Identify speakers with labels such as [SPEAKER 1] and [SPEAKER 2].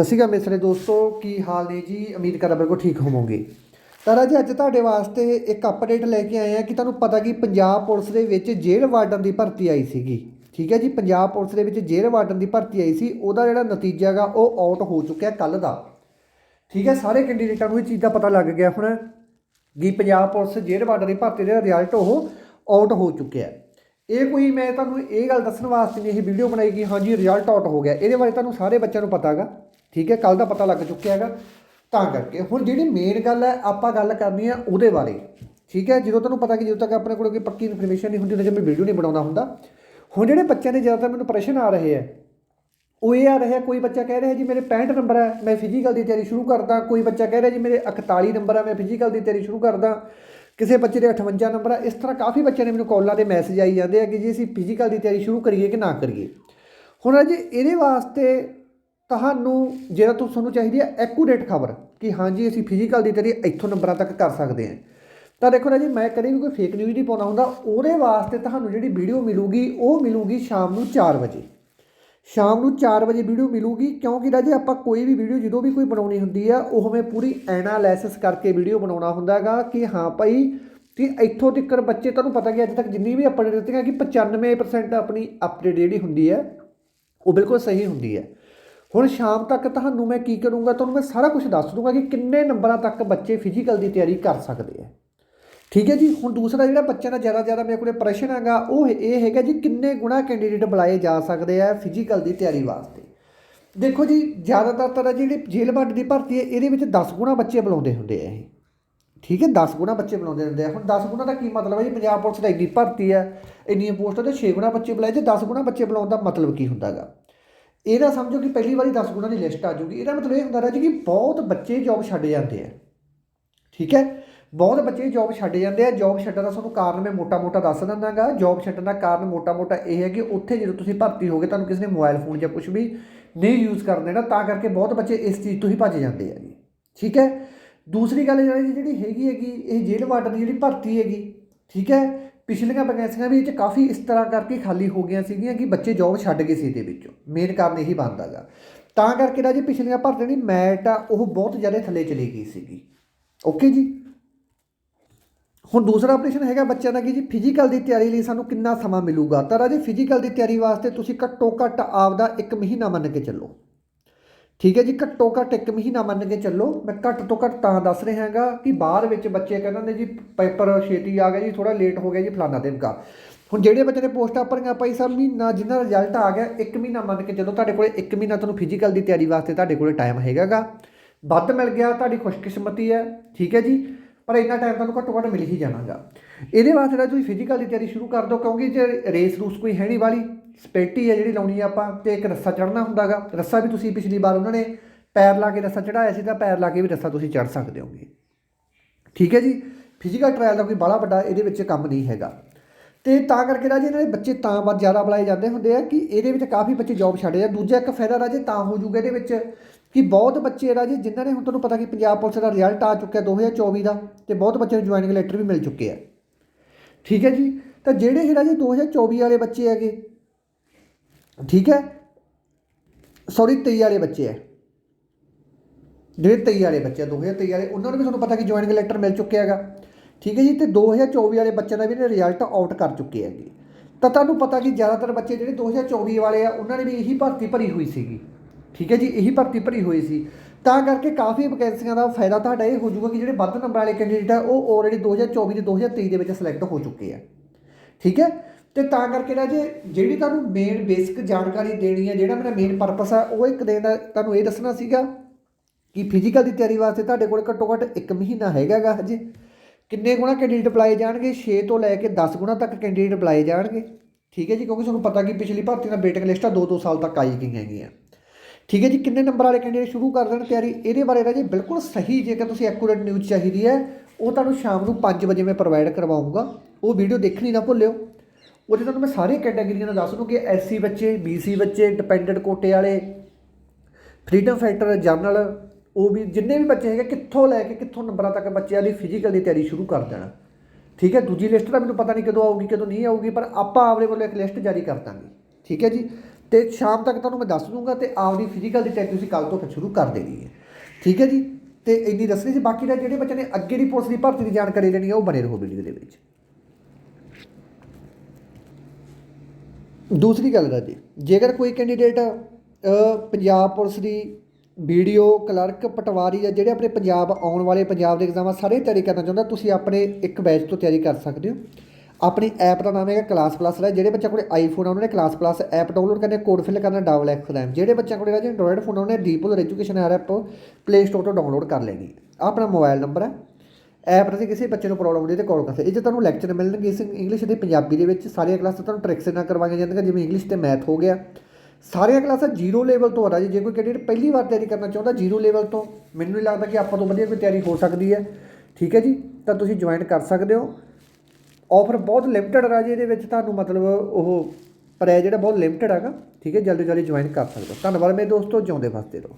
[SPEAKER 1] ਸਤਿ ਸ਼੍ਰੀ ਅਕਾਲ ਮਿਸਰੇ ਦੋਸਤੋ, ਕੀ ਹਾਲ ਨੇ ਜੀ? ਉਮੀਦ ਕਰਦਾ ਬਿਲਕੁਲ ਠੀਕ ਹੋਵੋਗੇ। ਤਾਂ ਜੀ, ਅੱਜ ਤੁਹਾਡੇ ਵਾਸਤੇ ਇੱਕ ਅਪਡੇਟ ਲੈ ਕੇ ਆਏ ਆ ਕਿ ਤੁਹਾਨੂੰ ਪਤਾ ਕਿ ਪੰਜਾਬ ਪੁਲਿਸ ਦੇ ਵਿੱਚ ਜੇਲ੍ਹ ਵਾਰਡਨ ਦੀ ਭਰਤੀ ਆਈ ਸੀਗੀ। ਠੀਕ ਹੈ ਜੀ, ਪੰਜਾਬ ਪੁਲਿਸ ਦੇ ਵਿੱਚ ਜੇਲ੍ਹ ਵਾਰਡਨ ਦੀ ਭਰਤੀ ਆਈ ਸੀ। ਉਹਦਾ ਜਿਹੜਾ ਨਤੀਜਾ ਹੈਗਾ, ਉਹ ਆਊਟ ਹੋ ਚੁੱਕਿਆ ਕੱਲ ਦਾ। ਠੀਕ ਹੈ, ਸਾਰੇ ਕੈਂਡੀਡੇਟਾਂ ਨੂੰ ਇਹ ਚੀਜ਼ ਦਾ ਪਤਾ ਲੱਗ ਗਿਆ ਹੁਣ ਕਿ ਪੰਜਾਬ ਪੁਲਿਸ ਜੇਲ੍ਹ ਵਾਰਡਨ ਦੀ ਭਰਤੀ ਦਾ ਰਿਜ਼ਲਟ ਉਹ ਆਊਟ ਹੋ ਚੁੱਕਿਆ ਇਹ ਕੋਈ, ਮੈਂ ਤੁਹਾਨੂੰ ਇਹ ਗੱਲ ਦੱਸਣ ਵਾਸਤੇ ਨਹੀਂ, ਇਹ ਵੀਡੀਓ ਬਣਾਈ ਕਿ ਹਾਂਜੀ ਰਿਜ਼ਲਟ ਆਊਟ ਹੋ ਗਿਆ। ਇਹਦੇ ਬਾਰੇ ਤੁਹਾਨੂੰ ਸਾਰੇ ਬੱਚਿਆਂ ਨੂੰ ਪਤਾ ਹੈਗਾ। ਠੀਕ ਹੈ ਕੱਲ ਦਾ ਪਤਾ ਲੱਗ ਚੁੱਕਿਆ ਹੈਗਾ। ਤਾਂ ਕਰਕੇ ਹੁਣ ਜਿਹੜੀ ਮੇਨ ਗੱਲ ਹੈ, ਆਪਾਂ ਗੱਲ ਕਰਨੀ ਹੈ ਉਹਦੇ ਬਾਰੇ। ਠੀਕ ਹੈ, ਜਦੋਂ ਤੁਹਾਨੂੰ ਪਤਾ ਕਿ ਜਦੋਂ ਤੱਕ ਆਪਣੇ ਕੋਲ ਕੋਈ ਪੱਕੀ ਇਨਫੋਰਮੇਸ਼ਨ ਨਹੀਂ ਹੁੰਦੀ ਤਾਂ ਮੈਂ ਵੀਡੀਓ ਨਹੀਂ ਬਣਾਉਂਦਾ ਹੁੰਦਾ। ਹੁਣ ਜਿਹੜੇ ਬੱਚਿਆਂ ਦੇ ਜ਼ਿਆਦਾਤਰ ਮੈਨੂੰ ਪ੍ਰਸ਼ਨ ਆ ਰਹੇ ਹੈ, ਉਹ ਇਹ ਆ ਰਿਹਾ ਕੋਈ ਬੱਚਾ ਕਹਿ ਰਿਹਾ ਜੀ ਮੇਰੇ 65 ਨੰਬਰ ਹੈ, ਮੈਂ ਫਿਜ਼ੀਕਲ ਦੀ ਤਿਆਰੀ ਸ਼ੁਰੂ ਕਰਦਾ। ਕੋਈ ਬੱਚਾ ਕਹਿ ਰਿਹਾ ਜੀ ਮੇਰੇ 41 ਨੰਬਰ ਹੈ, ਮੈਂ ਫਿਜ਼ੀਕਲ ਦੀ ਤਿਆਰੀ ਸ਼ੁਰੂ ਕਰਦਾ। ਕਿਸੇ ਬੱਚੇ ਦੇ 58 ਨੰਬਰ ਹੈ, ਇਸ ਤਰ੍ਹਾਂ ਕਾਫੀ ਬੱਚਿਆਂ ਨੇ ਮੈਨੂੰ ਕਾਲਾਂ 'ਤੇ ਮੈਸੇਜ ਆਈ ਜਾਂਦੇ ਆ ਕਿ ਜੀ ਅਸੀਂ ਫਿਜ਼ੀਕਲ ਦੀ ਤਿਆਰੀ ਸ਼ੁਰੂ ਕਰੀਏ ਕਿ ਨਾ ਕਰੀਏ। ਹੁਣ ਜੀ ਇਹਦੇ ਵਾਸਤੇ ਤੁਹਾਨੂੰ ਜਿਹੜਾ ਤੋਂ ਤੁਹਾਨੂੰ ਚਾਹੀਦੀ ਹੈ ਐਕੂਰੇਟ ਖਬਰ ਕਿ ਹਾਂਜੀ ਅਸੀਂ ਫਿਜ਼ੀਕਲ ਦੀ ਤਿਆਰੀ ਇੱਥੋਂ ਨੰਬਰਾਂ ਤੱਕ ਕਰ ਸਕਦੇ ਹਾਂ। ਤਾਂ ਦੇਖੋ ਨਾ ਜੀ, ਮੈਂ ਕਦੇ ਵੀ ਕੋਈ ਫੇਕ ਨਿਊਜ਼ ਨਹੀਂ ਪਾਉਣਾ ਹੁੰਦਾ। ਉਹਦੇ ਵਾਸਤੇ ਤੁਹਾਨੂੰ ਜਿਹੜੀ ਵੀਡੀਓ ਮਿਲੂਗੀ, ਉਹ ਮਿਲੂਗੀ ਸ਼ਾਮ ਨੂੰ 4 ਵਜੇ। ਸ਼ਾਮ ਨੂੰ 4 ਵਜੇ ਵੀਡੀਓ ਮਿਲੂਗੀ, ਕਿਉਂਕਿ ਰਾਜੇ ਆਪਾਂ ਕੋਈ ਵੀ ਵੀਡੀਓ ਜਦੋਂ ਵੀ ਕੋਈ ਬਣਾਉਣੀ ਹੁੰਦੀ ਆ, ਉਹ ਮੈਂ ਪੂਰੀ ਐਨਾਲਿਸਿਸ ਕਰਕੇ ਵੀਡੀਓ ਬਣਾਉਣਾ ਹੁੰਦਾ ਹੈਗਾ ਕਿ ਹਾਂ ਭਾਈ ਕਿ ਇੱਥੋਂ ਤੱਕ ਬੱਚੇ, ਤੁਹਾਨੂੰ ਪਤਾ ਕਿ ਅੱਜ ਤੱਕ ਜਿੰਨੀ ਵੀ ਅਪਡੇਟ ਦਿੱਤੀਆਂ ਕਿ 95% ਆਪਣੀ ਅਪਡੇਟ ਜਿਹੜੀ ਹੁੰਦੀ ਹੈ, ਉਹ ਬਿਲਕੁਲ ਸਹੀ ਹੁੰਦੀ ਹੈ। ਹੁਣ ਸ਼ਾਮ ਤੱਕ ਤੁਹਾਨੂੰ ਮੈਂ ਕੀ ਕਰੂੰਗਾ, ਤੁਹਾਨੂੰ ਮੈਂ ਸਾਰਾ ਕੁਝ ਦੱਸ ਦੂੰਗਾ ਕਿ ਕਿੰਨੇ ਨੰਬਰਾਂ ਤੱਕ ਬੱਚੇ ਫਿਜ਼ੀਕਲ ਦੀ ਤਿਆਰੀ ਕਰ ਸਕਦੇ ਆ। ਠੀਕ ਹੈ ਜੀ? ਹੁਣ ਦੂਸਰਾ ਜਿਹੜਾ ਬੱਚਿਆਂ ਦਾ ਜ਼ਿਆਦਾ ਜ਼ਿਆਦਾ ਮੇਰੇ ਕੋਲੇ ਪ੍ਰਸ਼ਨ ਹੈਗਾ, ਉਹ ਇਹ ਹੈਗਾ ਜੀ ਕਿੰਨੇ ਗੁਣਾ ਕੈਂਡੀਡੇਟ ਬੁਲਾਏ ਜਾ ਸਕਦੇ ਆ ਫਿਜ਼ੀਕਲ ਦੀ ਤਿਆਰੀ ਵਾਸਤੇ। ਦੇਖੋ ਜੀ, ਜ਼ਿਆਦਾਤਰ ਤਾਂ ਜਿਹੜੀ ਜੇਲ੍ਹ ਭੱਟ ਦੀ ਭਰਤੀ ਹੈ, ਇਹਦੇ ਵਿੱਚ 10 ਗੁਣਾ ਬੱਚੇ ਬੁਲਾਉਂਦੇ ਹੁੰਦੇ ਆ ਇਹ। ਠੀਕ ਹੈ? 10 ਗੁਣਾ ਬੱਚੇ ਬੁਲਾਉਂਦੇ ਹੁੰਦੇ ਆ। ਹੁਣ 10 ਗੁਣਾ ਦਾ ਕੀ ਮਤਲਬ ਹੈ ਜੀ? ਪੰਜਾਬ ਪੁਲਿਸ ਦਾ ਇੰਨੀ ਭਰਤੀ ਹੈ, ਇੰਨੀਆਂ ਪੋਸਟਾਂ ਤੇ 6 ਗੁਣਾ ਬੱਚੇ ਬੁਲਾਏ, ਜੇ 10 ਗੁਣਾ ਬੱਚੇ ਬੁਲਾਉਣ ਦਾ ਮਤਲਬ ਕੀ ਹੁੰਦਾਗਾ? ਇਹਦਾ ਸਮਝੋ ਕਿ ਪਹਿਲੀ ਵਾਰੀ 10 ਗੁਣਾ ਦੀ ਲਿਸਟ ਆ ਜੂਗੀ ਇਹਦਾ ਮਤਲਬ ਇਹ ਹੁੰਦਾ ਰਾਜੀ ਕਿ ਬਹੁਤ ਬੱਚੇ ਜੌਬ ਛੱਡ ਜਾਂਦੇ ਆ। ਠੀਕ ਹੈ? ਬਹੁਤ ਬੱਚੇ ਜੌਬ ਛੱਡ ਜਾਂਦੇ ਆ। ਜੌਬ ਛੱਡਣ ਦਾ ਤੁਹਾਨੂੰ ਕਾਰਨ ਮੈਂ ਮੋਟਾ-ਮੋਟਾ ਦੱਸ ਦਿੰਦਾਗਾ। ਜੌਬ ਛੱਡਣ ਦਾ ਕਾਰਨ ਮੋਟਾ-ਮੋਟਾ ਇਹ ਹੈ ਕਿ ਉੱਥੇ ਜਦੋਂ ਤੁਸੀਂ ਭਰਤੀ ਹੋਗੇ ਤੁਹਾਨੂੰ ਕਿਸੇ ਨੇ ਮੋਬਾਈਲ ਫੋਨ ਜਾਂ ਕੁਝ ਵੀ ਨਹੀਂ ਯੂਜ਼ ਕਰਨ ਦੇਣਾ, ਤਾਂ ਕਰਕੇ ਬਹੁਤ ਬੱਚੇ ਇਸ ਚੀਜ਼ ਤੋਂ ਹੀ ਭੱਜ ਜਾਂਦੇ ਆ ਜੀ। ਠੀਕ ਹੈ? ਦੂਸਰੀ ਗੱਲ ਜਿਹੜੀ ਜਿਹੜੀ ਹੈਗੀ ਹੈਗੀ, ਇਹ ਜੇਲ੍ਹ ਵਾਰਡਨ ਦੀ ਜਿਹੜੀ ਭਰਤੀ ਹੈਗੀ, ਠੀਕ ਹੈ? ਪਿਛਲੀਆਂ ਵੈਕੈਂਸੀਆਂ ਵੀ ਇਹ 'ਚ ਕਾਫੀ ਇਸ ਤਰ੍ਹਾਂ ਕਰਕੇ ਖਾਲੀ ਹੋ ਗਈਆਂ ਸੀਗੀਆਂ ਕਿ ਬੱਚੇ ਜੌਬ ਛੱਡ ਗਏ ਸੀ ਇਹਦੇ ਵਿੱਚੋਂ। ਮੇਨ ਕਾਰਨ ਇਹੀ ਬਣਦਾਗਾ ਤਾਂ ਕਰਕੇ ਨਾ ਜੀ ਪਿਛਲੀਆਂ ਭਰਤੀਆਂ ਜਿਹੜੀ ਮੈਟ ਆ, ਉਹ ਬਹੁਤ ਜ਼ਿਆਦਾ ਥੱਲੇ ਚਲੀ ਗਈ ਸੀਗੀ। ਓਕੇ ਜੀ? ਹੁਣ ਦੂਸਰਾ ਆਪਰੇਸ਼ਨ ਹੈਗਾ ਬੱਚਿਆਂ ਦਾ ਕਿ ਜੀ ਫਿਜ਼ੀਕਲ ਦੀ ਤਿਆਰੀ ਲਈ ਸਾਨੂੰ ਕਿੰਨਾ ਸਮਾਂ ਮਿਲੂਗਾ? ਤਾਂ ਰਾਜੇ ਫਿਜ਼ੀਕਲ ਦੀ ਤਿਆਰੀ ਵਾਸਤੇ ਤੁਸੀਂ ਘੱਟੋ ਘੱਟ ਆਪਦਾ 1 ਮਹੀਨਾ ਮੰਨ ਕੇ ਚੱਲੋ। ਠੀਕ ਹੈ ਜੀ, ਘੱਟੋ ਘੱਟ ਇੱਕ ਮਹੀਨਾ ਮੰਨ ਕੇ ਚੱਲੋ। ਮੈਂ ਘੱਟ ਤੋਂ ਘੱਟ ਤਾਂ ਦੱਸ ਰਿਹਾ ਹਾਂਗਾ ਕਿ ਬਾਅਦ ਵਿੱਚ ਬੱਚੇ ਕਹਿੰਦੇ ਨੇ ਜੀ, ਪੇਪਰ ਛੇਤੀ ਆ ਗਿਆ ਜੀ ਥੋੜਾ ਲੇਟ ਹੋ ਗਿਆ ਜੀ ਫਲਾਣਾ ਦਿਨਕਾ ਹੁਣ ਜਿਹੜੇ ਬੱਚੇ ਨੇ ਪੋਸਟਾਂ ਭਰੀਆਂ ਭਾਈ ਸਾਹਿਬ ਮਹੀਨਾ ਜਿੰਨਾ ਰਿਜ਼ਲਟ ਆ ਗਿਆ, ਇੱਕ ਮਹੀਨਾ ਮੰਨ ਕੇ ਚੱਲੋ ਤੁਹਾਡੇ ਕੋਲੇ ਇੱਕ ਮਹੀਨਾ ਤੁਹਾਨੂੰ ਫਿਜ਼ੀਕਲ ਦੀ ਤਿਆਰੀ ਵਾਸਤੇ ਤੁਹਾਡੇ ਕੋਲੇ ਟਾਈਮ ਹੈਗਾਗਾ। ਵੱਧ ਮਿਲ ਗਿਆ, ਤੁਹਾਡੀ ਖੁਸ਼ਕਿਸਮਤੀ ਹੈ, ਠੀਕ ਹੈ ਜੀ, ਪਰ ਇੰਨਾ ਟਾਈਮ ਤੁਹਾਨੂੰ ਘੱਟੋ ਘੱਟ ਮਿਲ ਹੀ ਜਾਣਾਗਾ। ਇਹਦੇ ਵਾਸਤੇ ਜਿਹੜਾ ਤੁਸੀਂ ਫਿਜ਼ੀਕਲ ਦੀ ਤਿਆਰੀ ਸ਼ੁਰੂ ਕਰ ਦਿਓ, ਕਿਉਂਕਿ ਜੇ ਰੇਸ ਰੂਸ ਕੋਈ ਹੈ ਨਹੀਂ ਵਾਲੀ ਸਪੇਟੀ ਹੈ ਜਿਹੜੀ ਲਾਉਣੀ ਆ ਆਪਾਂ ਤੇ ਇੱਕ ਰੱਸਾ ਚੜਨਾ ਹੁੰਦਾਗਾ। ਰੱਸਾ ਵੀ ਤੁਸੀਂ ਪਿਛਲੀ ਵਾਰ ਉਹਨਾਂ ਨੇ ਪੈਰ ਲਾ ਕੇ ਰੱਸਾ ਚੜਾਇਆ ਸੀ ਤਾਂ ਪੈਰ ਲਾ ਕੇ ਵੀ ਰੱਸਾ ਤੁਸੀਂ ਚੜ ਸਕਦੇ ਹੋਗੇ। ਠੀਕ ਹੈ ਜੀ? ਫਿਜ਼ੀਕਲ ਟ੍ਰਾਇਲ ਦਾ ਕੋਈ ਬੜਾ ਵੱਡਾ ਇਹਦੇ ਵਿੱਚ ਕੰਮ ਨਹੀਂ ਹੈਗਾ। ਤੇ ਤਾਂ ਕਰਕੇ ਰਾਜੇ ਇਹਨਾਂ ਦੇ ਬੱਚੇ ਤਾਂ ਵੱਧ ਜ਼ਿਆਦਾ ਬੁਲਾਏ ਜਾਂਦੇ ਹੁੰਦੇ ਆ ਕਿ ਇਹਦੇ ਵਿੱਚ ਕਾਫੀ ਬੱਚੇ ਜੌਬ ਛੱਡੇ ਆ। ਦੂਜਾ ਇੱਕ ਫਾਇਦਾ ਰਾਜੇ ਤਾਂ ਹੋ ਜੂਗਾ ਇਹਦੇ ਵਿੱਚ ਕਿ ਬਹੁਤ ਬੱਚੇ ਰਾਜੇ ਜਿਨ੍ਹਾਂ ਨੇ ਹੁਣ ਤੁਹਾਨੂੰ ਪਤਾ ਕਿ ਪੰਜਾਬ ਪੁਲਿਸ ਦਾ ਰਿਜ਼ਲਟ ਆ ਚੁੱਕਿਆ 2024 ਦਾ ਤੇ ਬਹੁਤ ਬੱਚਿਆਂ ਨੂੰ ਜੁਆਇਨਿੰਗ ਲੈਟਰ ਵੀ ਮਿਲ ਚੁੱਕੇ ਆ। ਠੀਕ ਹੈ ਜੀ? ਤਾਂ ਜਿਹੜੇ ਇਹ ਰਾਜੇ 2024 ਵਾਲੇ ਬੱਚੇ ਹੈਗੇ ਠੀਕ ਹੈ? ਸੌਰੀ 23 ਵਾਲੇ ਬੱਚੇ ਹੈ। ਜਿਹੜੇ 23 ਵਾਲੇ ਬੱਚੇ ਆ 2023 ਵਾਲੇ, ਉਹਨਾਂ ਨੂੰ ਵੀ ਤੁਹਾਨੂੰ ਪਤਾ ਕਿ ਜੁਆਇਨਿੰਗ ਲੈਟਰ ਮਿਲ ਚੁੱਕਿਆ ਹੈਗਾ। ਠੀਕ ਹੈ ਜੀ, ਤੇ 2024 ਵਾਲੇ ਬੱਚਿਆਂ ਦਾ ਵੀ ਇਹਨੇ ਰਿਜ਼ਲਟ ਆਊਟ ਕਰ ਚੁੱਕੇ ਹੈਗੇ। ਤਾਂ ਤੁਹਾਨੂੰ ਪਤਾ ਕਿ ਜ਼ਿਆਦਾਤਰ ਬੱਚੇ ਜਿਹੜੇ 2024 ਵਾਲੇ ਆ, ਉਹਨਾਂ ਨੇ ਵੀ ਇਹੀ ਭਰਤੀ ਭਰੀ ਹੋਈ ਸੀਗੀ। ਠੀਕ ਹੈ ਜੀ, ਇਹੀ ਭਰਤੀ ਭਰੀ ਹੋਈ ਸੀ। ਤਾਂ ਕਰਕੇ ਕਾਫੀ ਵੈਕੈਂਸੀਆਂ ਦਾ ਫਾਇਦਾ ਤੁਹਾਡਾ ਇਹ ਹੋ ਜਾਊਗਾ ਕਿ ਜਿਹੜੇ ਵੱਧ ਨੰਬਰ ਵਾਲੇ ਕੈਂਡੀਡੇਟ ਆ, ਉਹ ਆਲਰੇਡੀ 2024 ਤੇ 2023 ਦੇ ਵਿੱਚ ਸਿਲੈਕਟ ਹੋ ਚੁੱਕੇ ਆ। ਠੀਕ ਹੈ? ਤੇ ਤਾਂ ਕਰਕੇ ਨਾ ਜੇ ਜਿਹੜੀ ਤੁਹਾਨੂੰ ਮੇਨ ਬੇਸਿਕ ਜਾਣਕਾਰੀ ਦੇਣੀ ਹੈ, ਜਿਹੜਾ ਮੇਰਾ ਮੇਨ ਪਰਪਸ ਆ, ਉਹ ਇੱਕ ਦਿਨ ਦਾ ਤੁਹਾਨੂੰ ਇਹ ਦੱਸਣਾ ਸੀਗਾ ਕਿ ਫਿਜ਼ੀਕਲ ਦੀ ਤਿਆਰੀ ਵਾਸਤੇ ਤੁਹਾਡੇ ਕੋਲ ਘੱਟੋ ਘੱਟ 1 ਮਹੀਨਾ ਹੈਗਾਗਾ ਹਜੇ। ਕਿੰਨੇ ਗੁਣਾ ਕੈਂਡੀਡੇਟ ਅਪਲਾਈ ਜਾਣਗੇ? 6 ਤੋਂ ਲੈ ਕੇ 10 ਗੁਣਾ ਤੱਕ ਕੈਂਡੀਡੇਟ ਅਪਲਾਈ ਜਾਣਗੇ। ਠੀਕ ਹੈ ਜੀ, ਕਿਉਂਕਿ ਤੁਹਾਨੂੰ ਪਤਾ ਕਿ ਪਿਛਲੀ ਭਰਤੀ ਦਾ ਵੇਟਿੰਗ ਲਿਸਟਾਂ 2-2 ਸਾਲ ਤੱਕ ਆਈ ਗਈਆਂ ਹੈਗੀਆਂ। ਠੀਕ ਹੈ ਜੀ, ਕਿੰਨੇ ਨੰਬਰ ਵਾਲੇ ਕੈਂਡੀਡੇਟ ਸ਼ੁਰੂ ਕਰ ਦੇਣ ਤਿਆਰੀ? ਇਹਦੇ ਬਾਰੇ ਰਾਜੇ ਬਿਲਕੁਲ ਸਹੀ ਜੇਕਰ ਤੁਸੀਂ ਐਕੂਰੇਟ ਨਿਊਜ਼ ਚਾਹੀਦੀ ਹੈ, ਉਹ ਤੁਹਾਨੂੰ ਸ਼ਾਮ ਨੂੰ 5 ਵਜੇ ਮੈਂ ਪ੍ਰੋਵਾਈਡ ਕਰਵਾਉਂਗਾ। ਉਹ ਵੀਡੀਓ ਦੇਖਣੀ ਨਾ ਭੁੱਲਿਓ। ਉਹਦੇ ਤੁਹਾਨੂੰ ਮੈਂ ਸਾਰੇ ਕੈਟਾਗਰੀਆਂ ਦਾ ਦੱਸ ਦੂੰ ਕਿ ਐਸਸੀ ਬੱਚੇ ਬੀਸੀ ਬੱਚੇ ਡਿਪੈਂਡੈਂਟ ਕੋਟੇ ਵਾਲੇ ਫਰੀडम ਫਾਈਟਰ ਜਰਨਲ ਉਹ ਵੀ ਜਿੰਨੇ ਵੀ ਬੱਚੇ ਹੈਗੇ, ਕਿੱਥੋਂ ਲੈ ਕੇ ਕਿੱਥੋਂ ਨੰਬਰਾਂ ਤੱਕ ਬੱਚਿਆਂ ਦੀ ਫਿਜ਼ੀਕਲ ਦੀ ਤਿਆਰੀ ਸ਼ੁਰੂ ਕਰ ਦੇਣਾ। ਠੀਕ ਹੈ, ਦੂਜੀ ਲਿਸਟ ਦਾ ਮੈਨੂੰ ਪਤਾ ਨਹੀਂ ਕਦੋਂ ਆਊਗੀ, ਕਦੋਂ ਨਹੀਂ ਆਊਗੀ, ਪਰ ਆਪਾਂ ਆਪਦੇ ਵੱਲੋਂ ਇੱਕ ਲਿਸਟ ਜਾਰੀ ਕਰ ਦਾਂਗੇ। ਠੀਕ ਹੈ ਜੀ? ਤੇ ਸ਼ਾਮ ਤੱਕ ਤੁਹਾਨੂੰ ਮੈਂ ਦੱਸ ਦੂੰਗਾ ਤੇ ਆਪਦੀ ਫਿਜ਼ੀਕਲ ਦੀ ਤਿਆਰੀ ਤੁਸੀਂ ਕੱਲ ਤੋਂ ਫਿਰ ਸ਼ੁਰੂ ਕਰ ਦੇਣੀ ਹੈ। ਠੀਕ ਹੈ ਜੀ? ਤੇ ਇੰਨੀ ਦੱਸਣੀ ਸੀ, ਬਾਕੀ ਦਾ ਜਿਹੜੇ ਬੱਚੇ ਨੇ ਅੱਗੇ ਦੀ ਪੁਲਿਸ ਦੀ ਭਰਤੀ ਦੀ ਜਾਣਕਾਰੀ ਲੈਣੀ ਹੈ, ਉਹ ਬਣੇ ਰਹੋ ਵੀਡੀਓ ਦੇ ਵਿੱਚ। ਦੂਸਰੀ ਗੱਲ ਰਾਜੀ ਜੇਕਰ ਕੋਈ ਕੈਂਡੀਡੇਟ ਪੰਜਾਬ ਪੁਲਿਸ ਦੀ ਵੀਡੀਓ ਕਲਰਕ ਪਟਵਾਰੀ ਜਾਂ ਜਿਹੜੇ ਆਪਣੇ ਪੰਜਾਬ ਆਉਣ ਵਾਲੇ ਪੰਜਾਬ ਦੇ ਐਗਜ਼ਾਮਾਂ ਸਾਰੇ ਤਿਆਰੀ ਕਰਨਾ ਚਾਹੁੰਦਾ, ਤੁਸੀਂ ਆਪਣੇ ਇੱਕ ਬੈਚ ਤੋਂ ਤਿਆਰੀ ਕਰ ਸਕਦੇ ਹੋ। ਆਪਣੀ ਐਪ ਦਾ ਨਾਮ ਹੈਗਾ ਕਲਾਸ ਪਲੱਸ ਹੈ ਜਿਹੜੇ ਬੱਚਿਆਂ ਕੋਲੇ ਆਈਫੋਨ ਆ, ਉਹਨਾਂ ਨੇ ਕਲਾਸ ਪਲੱਸ ਐਪ ਡਾਊਨਲੋਡ ਕਰਨੇ ਕੋਡ ਫਿਲ ਕਰਨਾ, ਡਬਲ ਐਕਸ ਜਿਹੜੇ ਬੱਚਿਆਂ ਕੋਲੇ ਰਾਜੇ ਐਂਡਰੋਇਡ ਫੋਨ ਆ, ਉਹਨੇ ਡੀਪੋਲ ਐਜੂਕੇਸ਼ਨ ਐਪ ਪਲੇ ਸਟੋਰ ਤੋਂ ਡਾਊਨਲੋਡ ਕਰ ਲੈਣੀ। ਆਪਣਾ ਮੋਬਾਈਲ ਨੰਬਰ ਹੈ ਐਪ ਤੇ ਕਿਸੇ ਬੱਚੇ ਨੂੰ ਪ੍ਰੋਬਲਮ ਹੁੰਦੀ ਤੇ ਕਾਲ ਕਰ ਸਕਦੇ ਇਹ 'ਚ ਤੁਹਾਨੂੰ ਲੈਕਚਰ ਮਿਲਣਗੇ ਇਸ ਇੰਗਲਿਸ਼ ਤੇ ਪੰਜਾਬੀ ਦੇ ਵਿੱਚ, ਸਾਰੀਆਂ ਕਲਾਸਾਂ ਤੁਹਾਨੂੰ ਟ੍ਰਿਕਸ ਨਾਲ ਕਰਵਾਈਆਂ ਜਾਂਦੀਆਂ, ਜਿਵੇਂ ਇੰਗਲਿਸ਼ ਤੇ ਮੈਥ ਹੋ ਗਿਆ। ਸਾਰੀਆਂ ਕਲਾਸਾਂ ਜ਼ੀਰੋ ਲੈਵਲ ਤੋਂ ਆ ਰਾਜੀ ਜੇ। ਕੋਈ ਕੈਂਡੀਡੇਟ ਪਹਿਲੀ ਵਾਰ ਤਿਆਰੀ ਕਰਨਾ ਚਾਹੁੰਦਾ ਜ਼ੀਰੋ ਲੈਵਲ ਤੋਂ, ਮੈਨੂੰ ਨਹੀਂ ਲੱਗਦਾ ਕਿ ਆਪਾਂ ਤੋਂ ਵਧੀਆ ਕੋਈ ਤਿਆਰੀ ਹੋ ਸਕਦੀ ਹੈ। ਠੀਕ ਹੈ ਜੀ? ਤਾਂ ਤੁਸੀਂ ਜੁਆਇਨ ਕਰ ਸਕਦੇ ਹੋ। ਆਫਰ ਬਹੁਤ ਲਿਮਟਿਡ ਰਾਜੇ ਇਹਦੇ ਵਿੱਚ ਤੁਹਾਨੂੰ ਮਤਲਬ ਉਹ ਪ੍ਰਾਈਸ ਜਿਹੜਾ ਬਹੁਤ ਲਿਮਟਿਡ ਹੈਗਾ। ਠੀਕ ਹੈ? ਜਲਦੀ ਜਲਦੀ ਜੁਆਇਨ ਕਰ ਸਕਦੇ ਹੋ। ਧੰਨਵਾਦ ਮੇਰੇ ਦੋਸਤੋ, ਜਿਉਂਦੇ ਵਸਦੇ ਰਹੋ।